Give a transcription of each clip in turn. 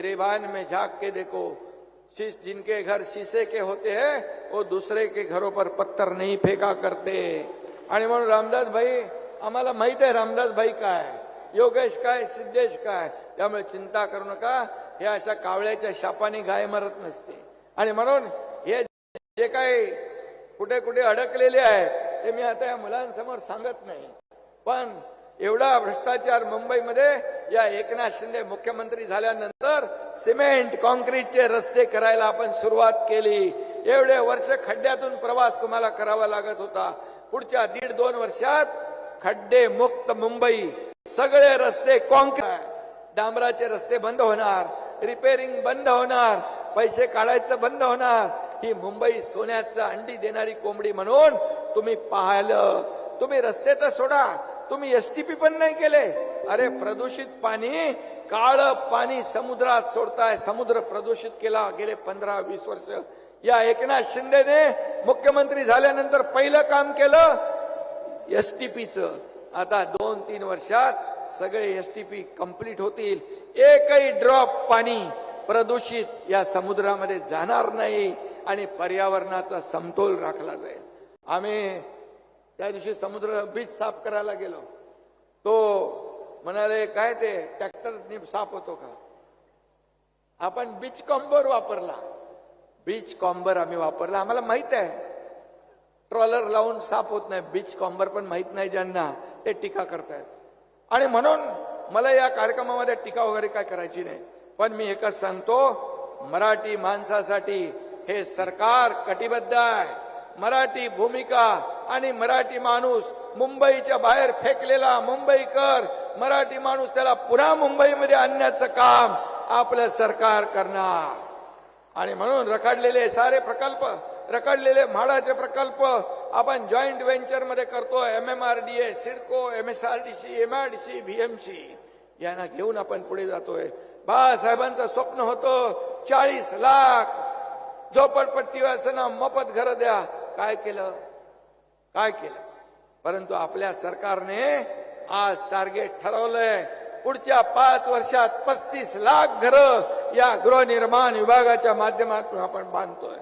गिरेबान में झांक के देखो शीश जिनके घर शीशे के होते हैं वो दूसरे के घरों पर पत्थर नहीं फेका करते। आणि म्हणून रामदास भाई आम्हाला माहीत आहे रामदास भाई काय योगेश काय सिद्धेश काय त्यामुळे चिंता करू नका हे अशा कावळ्याच्या शापाने गाय मरत नसते। आणि म्हणून हे जे काही कुठे कुठे अडकलेले आहेत ते मी आता या मुलांसमोर सांगत नाही. पण एवढा भ्रष्टाचार मुंबईमध्ये या एकनाथ शिंदे मुख्यमंत्री झाल्यानंतर सिमेंट कॉन्क्रीटचे रस्ते करायला आपण सुरुवात केली. एवढे वर्ष खड्ड्यातून प्रवास तुम्हाला करावा लागत होता. पुढच्या दीड दोन वर्षात खड्डे मुक्त मुंबई. सगळे रस्ते कॉन्क्रीट डांबराचे रस्ते बंद होणार. रिपेरिंग बंद होणार. पैसे काढायचं बंद होणार. ही मुंबई सोन्याचं अंडी देणारी कोंबडी म्हणून तुम्ही पाहिलं. तुम्ही रस्ते तर सोडा. तुम्ही एसटीपी पण नाही केले. अरे प्रदूषित पाणी काळ पाणी समुद्रात सोडताय समुद्र प्रदूषित केला गेले पंधरा वीस वर्ष. या एकनाथ शिंदेने मुख्यमंत्री झाल्यानंतर पहिलं काम केलं एसटीपीचं आता दोन तीन वर्षात सगळे एसटीपी कंप्लीट होतील. एकही ड्रॉप पाणी प्रदूषित या समुद्रामध्ये जाणार नाही आणि पर्यावरणाचा समतोल राखला जाईल. आम्ही त्या दिवशी समुद्र बीच साफ करायला गेलो. तो म्हणाले काय ते ट्रॅक्टर साफ होतो का? आपण बीच कॉम्बर वापरला. बीच कॉम्बर आम्ही वापरला. आम्हाला माहीत आहे ट्रॉलर लावून साफ होत नाही बीच कॉम्बर पण माहीत नाही ज्यांना ते टीका करतायत. आणि म्हणून मला या कार्यक्रमामध्ये टीका वगैरे काय करायची नाही. पण मी एकच सांगतो मराठी माणसासाठी हे सरकार कटिबद्ध आहे. मराठी भूमिका आणि मराठी माणूस मुंबईच्या बाहेर फेकलेला मुंबईकर मराठी माणूस त्याला पुन्हा मुंबईमध्ये आणण्याचं काम आपलं सरकार करणार. आणि म्हणून रखडलेले सारे प्रकल्प रखडलेले म्हाडाचे प्रकल्प आपण जॉईंट व्हेंचरमध्ये करतो M M R D A CIDCO M S R D C M R D C VMC यांना घेऊन आपण पुढे जातोय. बाळासाहेबांचं स्वप्न होतं चाळीस लाख झोपडपट्टी वासना मफत घर द्या. काय केलं? काय केलं? परंतु आपल्या सरकारने आज टार्गेट ठरवलंय. पुढच्या पाच वर्षात पस्तीस लाख घरं या गृहनिर्माण विभागाच्या माध्यमातून आपण बांधतोय.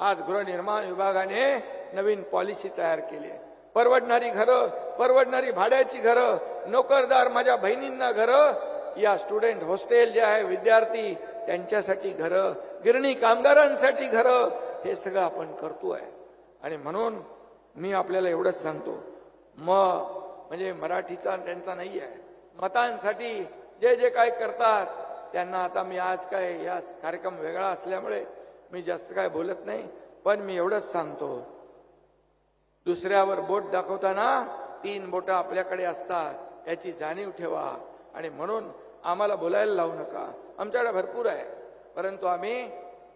आज गृहनिर्माण विभागाने नवीन पॉलिसी तयार केली आहे. परवडणारी घरं परवडणारी भाड्याची घरं नोकरदार माझ्या बहिणींना घरं या स्टुडंट हॉस्टेल जे आहे विद्यार्थी त्यांच्यासाठी घरं गिरणी कामगारांसाठी घरं हे सगळं आपण करतोय. आणि म्हणून मी आपल्याला एवढंच सांगतो. म म्हणजे मराठीचा त्यांचा नाही आहे. मतांसाठी जे जे काय करतात त्यांना आता मी आज काय या कार्यक्रम वेगळा असल्यामुळे मी जास्त काय बोलत नाही पण मी एवढंच सांगतो. दुसऱ्यावर बोट दाखवताना तीन बोट आपल्याकडे असतात याची जाणीव ठेवा आणि म्हणून आम्हाला बोलायला लावू नका. आमच्याकडे भरपूर आहे. परंतु आम्ही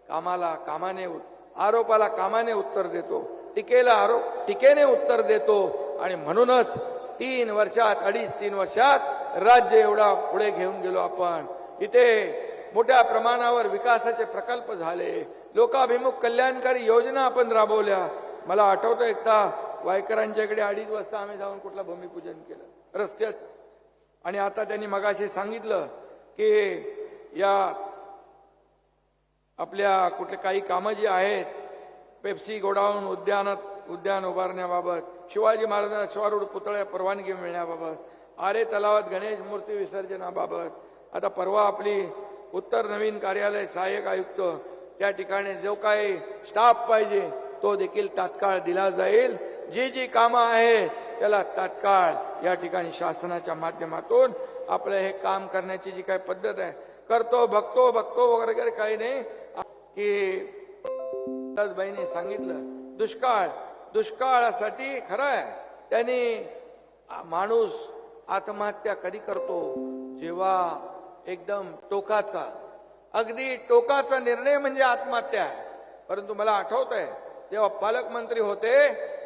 कामाला कामाने आरोपाला कामाने उत्तर देतो. टीकेला आरोप टीकेने उत्तर देतो आणि म्हणूनच तीन वर्षात अडीच तीन वर्षात राज्य एवढा पुढे घेऊन गेलो आपण. इथे मोठ्या प्रमाणावर विकासाचे प्रकल्प झाले. लोकाभिमुख कल्याणकारी योजना आपण राबवल्या. मला आठवतं एकदा वायकरांच्या इकडे अडीच वाजता आम्ही जाऊन कुठलं भूमिपूजन केलं. रस्त्याचं. आणि आता त्यांनी मगाशी सांगितलं की या आपल्या कुठले काही कामं जी आहेत पेप्सी गोडाऊन उद्यानात उद्यान उभारण्याबाबत शिवाजी महाराजांना शिवारूढ पुतळ्या परवानगी मिळण्याबाबत आरे तलावात गणेश मूर्ती विसर्जनाबाबत आता परवा आपली उत्तर नवीन कार्यालय सहाय्यक आयुक्त त्या ठिकाणी जो काही स्टाफ पाहिजे तो देखील तात्काळ दिला जाईल. जी जी कामं आहेत त्याला तात्काळ या ठिकाणी शासनाच्या माध्यमातून आपलं हे काम करण्याची जी काही पद्धत आहे करतो बघतो बघतो वगैरे काही नाही. की मुमताजबाईने सांगितलं दुष्काळ दुष्काळासाठी खरं आहे त्यांनी माणूस आत्महत्या कधी करतो? जेव्हा एकदम टोकाचा अगदी टोकाचा निर्णय म्हणजे आत्महत्या आहे. परंतु मला आठवत आहे जेव्हा पालकमंत्री होते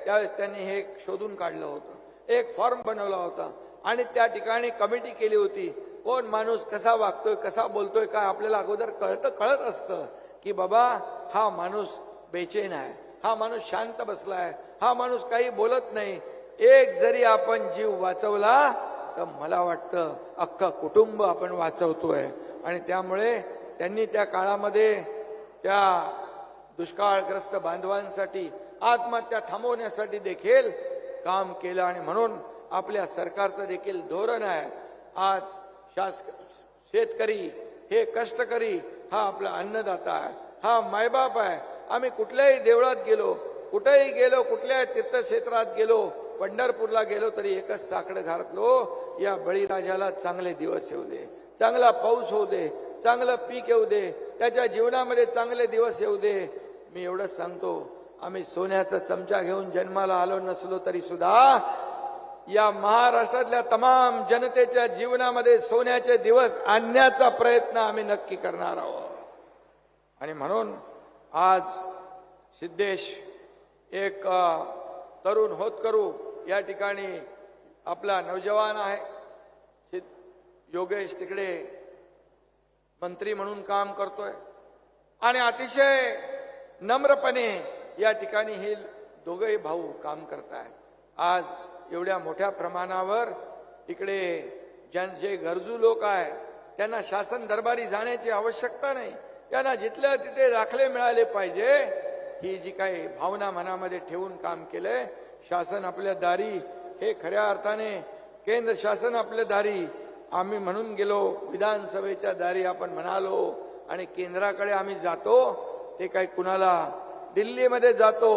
त्यावेळेस त्यांनी हे शोधून काढलं होतं. एक फॉर्म बनवला होता आणि त्या ठिकाणी कमिटी केली होती. कोण माणूस कसा वागतोय कसा बोलतोय काय आपल्याला अगोदर कळतं कळत असतं की बाबा हा माणूस बेचैन आहे हा माणूस शांत बसलाय हा माणूस काही बोलत नाही। एक जरी आपण जीव वाचवला तर मला वाटतं अख्खा कुटुंब आपण वाचवतोय. आणि त्यामुळे त्यांनी त्या काळामध्ये त्या दुष्काळग्रस्त बांधवांसाठी आत्महत्या थांबवण्यासाठी देखील काम केलं. आणि म्हणून आपल्या सरकारचं देखील धोरण आहे. आज शासक शेतकरी हे कष्टकरी हा आपला अन्नदाता आहे. हा मायबाप आहे. आम्ही कुठल्याही देवळात गेलो कुठेही गेलो कुठल्याही तीर्थक्षेत्रात गेलो पंढरपूरला गेलो तरी एकच साकडं घातलो या बळीराजाला चांगले दिवस येऊ दे चांगला पाऊस होऊ दे चांगलं पीक येऊ दे त्याच्या जीवनामध्ये चांगले दिवस येऊ दे. मी एवढंच सांगतो आम्ही सोन्याचा चमचा घेऊन जन्माला आलो नसलो तरी सुद्धा या महाराष्ट्रातल्या तमाम जनतेच्या जीवनामध्ये सोन्याचे दिवस आणण्याचा प्रयत्न आम्ही नक्की करणार आहोत. आणि म्हणून आज सिद्धेश एक तरुण होत करू या ठिकाणी आपला नौजवान आहे. सिद्ध- योगेश तिकडे मंत्री म्हणून काम करतोय. आणि अतिशय नम्रपणे या ठिकाणी हे दोघंही भाऊ काम करताय. आज एवढ्या मोठ्या प्रमाणावर इकडे ज्यां जे गरजू लोक आहे त्यांना शासन दरबारी जाण्याची आवश्यकता नाही. त्यांना जिथल्या तिथे दाखले मिळाले पाहिजे ही जी काही भावना मनामध्ये ठेवून काम केलंय शासन आपल्या दारी हे खऱ्या अर्थाने केंद्र शासन आपल्या दारी आम्ही म्हणून गेलो विधानसभेच्या दारी आपण म्हणालो आणि केंद्राकडे आम्ही जातो ते काही कुणाला दिल्लीमध्ये जातो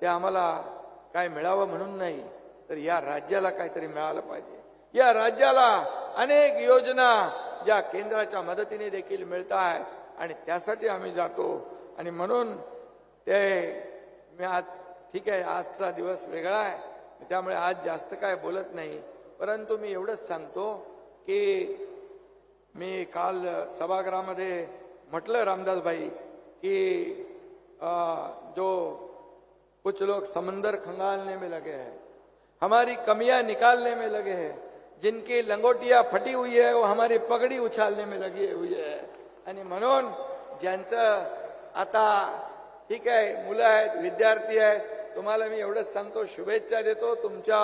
ते आम्हाला काय मिळावं म्हणून नाही तर या राज्याला काहीतरी मिळालं पाहिजे. या राज्याला अनेक योजना ज्या केंद्राच्या मदतीने देखील मिळत आहेत आणि त्यासाठी आम्ही जातो. आणि म्हणून ते मी आज ठीक आहे आजचा दिवस वेगळा आहे. त्यामुळे आज जास्त काय बोलत नाही. परंतु मी एवढंच सांगतो की मी काल सभागृहामध्ये म्हटलं रामदासभाई की अ, जो कुछ लोग समंदर खंगालने में लगे हैं हमारी कमियां निकालने में लगे हैं जिनकी लंगोटिया फटी हुई है वो हमारी पगड़ी उछालने में लगी हुई है। आणि म्हणून ज्यांचं आता ठीक आहे मुलं आहेत विद्यार्थी आहेत तुम्हाला मी एवढंच सांगतो शुभेच्छा देतो तुमच्या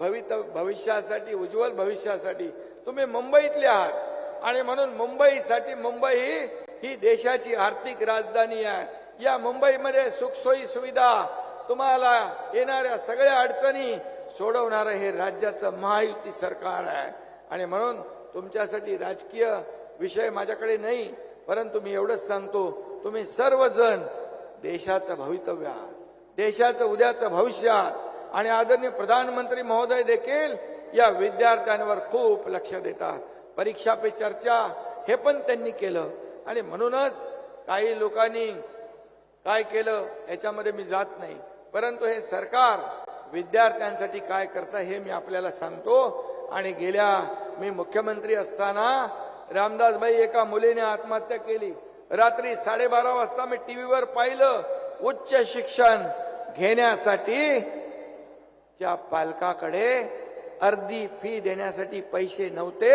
भवित भविष्यासाठी उज्ज्वल भविष्यासाठी. तुम्ही मुंबईतले आहात आणि म्हणून मुंबईसाठी मुंबई ही ही देशाची आर्थिक राजधानी आहे. या मुंबईमध्ये सुखसोयी सुविधा तुम्हाला येणाऱ्या सगळ्या अडचणी सोडवणारं हे राज्याचं महायुती सरकार आहे. आणि म्हणून तुमच्यासाठी राजकीय विषय माझ्याकडे नाही परंतु मी एवढंच सांगतो तुम्ही सर्वजण देशाचं भवितव्य आहात देशाचं उद्याचं भविष्य आहात आणि आदरणीय प्रधानमंत्री महोदय देखील या विद्यार्थ्यांवर खूप लक्ष देतात. परीक्षा पे चर्चा हे पण त्यांनी केलं. आणि म्हणूनच काही लोकांनी काय केलं याच्यामध्ये मी जात नाही. परंतु हे सरकार विद्यार्थ्यांसाठी काय करतं हे मी आपल्याला सांगतो. आणि गेल्या मी मुख्यमंत्री असताना रामदासबाई एका मुलीने आत्महत्या केली. रात्री साडेबारा वाजता मी टीव्हीवर पाहिलं उच्च शिक्षण घेण्यासाठी च्या पालकाकडे अर्धी फी देण्यासाठी पैसे नव्हते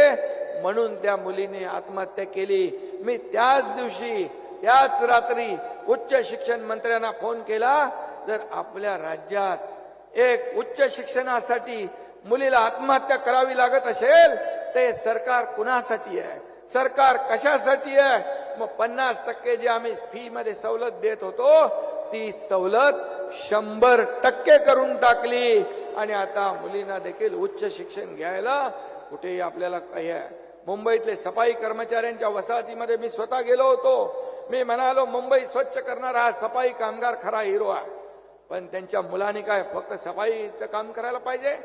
म्हणून त्या मुलीने आत्महत्या केली. मी त्याच दिवशी त्याच रात्री उच्च शिक्षण मंत्र्यांना फोन केला. जर आपल्या राज्यात एक उच्च शिक्षणासाठी मुलीला आत्महत्या करावी लागत असेल ते सरकार कुणासाठी आहे? सरकार कशासाठी आहे? मग पन्नास टक्के जे आम्ही फी मध्ये सवलत देत होतो ती सवलत शंभर टक्के करून टाकली. आणि आता मुलींना देखील उच्च शिक्षण घ्यायला कुठेही आपल्याला काही आहे. मुंबईतले सफाई कर्मचाऱ्यांच्या वसाहतीमध्ये मी स्वतः गेलो होतो. मी म्हणालो मुंबई स्वच्छ करणारा हा सफाई कामगार खरा हिरो आहे. पण त्यांच्या मुलाने काय फक्त सफाईचं काम करायला पाहिजे?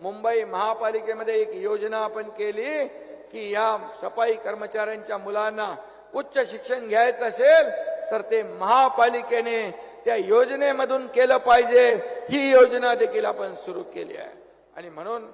मुंबई महापालिकेमध्ये एक योजना आपण केली की या सफाई कर्मचाऱ्यांच्या मुलांना उच्च शिक्षण घ्यायचं असेल तर ते महापालिकेने त्या योजनेमधून केलं पाहिजे. ही योजना देखील आपण सुरू केली आहे. आणि म्हणून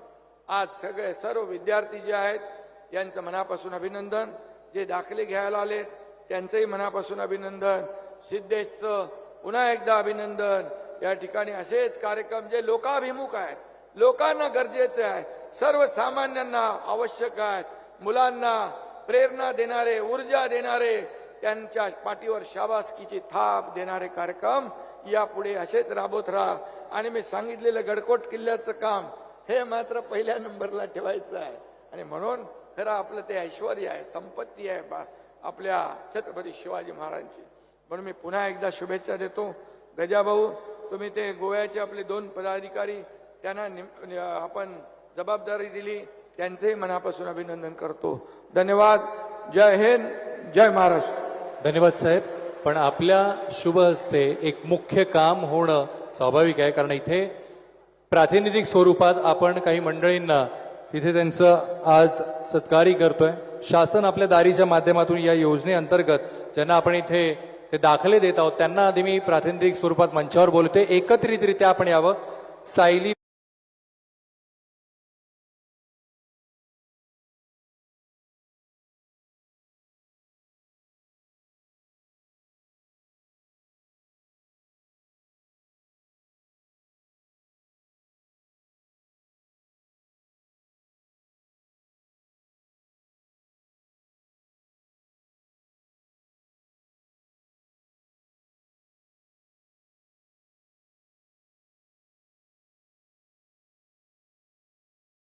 आज सगळे सर्व विद्यार्थी जे आहेत यांचं मनापासून अभिनंदन. जे दाखले घ्यायला आले त्यांचंही मनापासून अभिनंदन. सिद्धेशचं पुन्हा एकदा अभिनंदन. या ठिकाणी असेच कार्यक्रम जे लोकाभिमुख आहेत लोकांना गरजेचे आहे सर्वसामान्यांना आवश्यक आहेत. मुलांना प्रेरणा देणारे ऊर्जा देणारे त्यांच्या पाठीवर शाबासकीची थाप देणारे कार्यक्रम यापुढे असेच राबवत राहा. आणि मी सांगितलेलं गडकोट किल्ल्याचं काम हे मात्र पहिल्या नंबरला ठेवायचं आहे. आणि म्हणून खरं आपलं ते ऐश्वर आहे संपत्ती आहे बा आपल्या छत्रपती शिवाजी महाराजांची. म्हणून मी पुन्हा एकदा शुभेच्छा देतो. गजाभाऊ तुम्ही ते गोव्याचे आपले दोन पदाधिकारी त्यांना निम- आपण जबाबदारी दिली. त्यांचंही मनापासून अभिनंदन करतो. धन्यवाद. जय हिंद. जय महाराष्ट्र. धन्यवाद साहेब. पण आपल्या शुभ हस्ते एक मुख्य काम होणं स्वाभाविक आहे कारण इथे प्रातिनिधिक स्वरूपात आपण काही मंडळींना तिथे त्यांचं आज सत्कारही करतोय. शासन आपल्या दारीच्या माध्यमातून या योजनेअंतर्गत ज्यांना आपण इथे ते दाखले देत आहोत त्यांना आधी मी प्रातिनिधिक स्वरूपात मंचावर बोलते एकत्रितरित्या आपण यावं. सायली